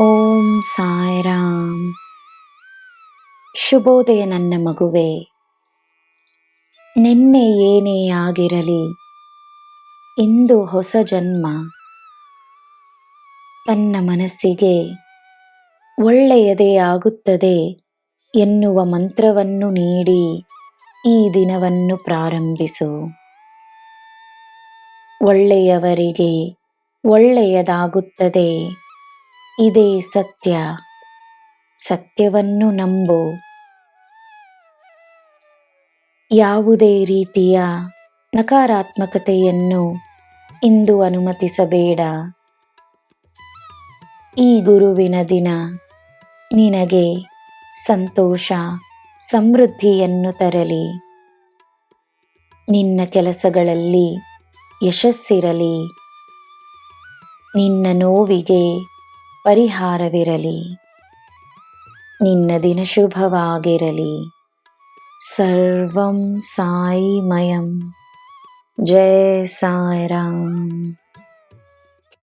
ಓಂ ಸಾಯಿರಾಮ್. ಶುಭೋದಯ ನನ್ನ ಮಗುವೆ. ನಿನ್ನೆ ಏನೇ ಆಗಿರಲಿ, ಇಂದು ಹೊಸ ಜನ್ಮ. ತನ್ನ ಮನಸ್ಸಿಗೆ ಒಳ್ಳೆಯದೇ ಆಗುತ್ತದೆ ಎನ್ನುವ ಮಂತ್ರವನ್ನು ನೀಡಿ ಈ ದಿನವನ್ನು ಪ್ರಾರಂಭಿಸು. ಒಳ್ಳೆಯವರಿಗೆ ಒಳ್ಳೆಯದಾಗುತ್ತದೆ. ಇದೇ ಸತ್ಯ. ಸತ್ಯವನ್ನು ನಂಬು. ಯಾವುದೇ ರೀತಿಯ ನಕಾರಾತ್ಮಕತೆಯನ್ನು ಇಂದು ಅನುಮತಿಸಬೇಡ. ಈ ಗುರುವಿನ ದಿನ ನಿನಗೆ ಸಂತೋಷ, ಸಮೃದ್ಧಿಯನ್ನು ತರಲಿ. ನಿನ್ನ ಕೆಲಸಗಳಲ್ಲಿ ಯಶಸ್ಸಿರಲಿ. ನಿನ್ನ ನೋವಿಗೆ ಪರಿಹಾರವಿರಲಿ ನಿನ್ನ ದಿನ ಶುಭವಾಗಿರಲಿ ಸರ್ವಂ ಸಾಯಿಮಯಂ ಜಯ ಸಾಯಿರಾಮ್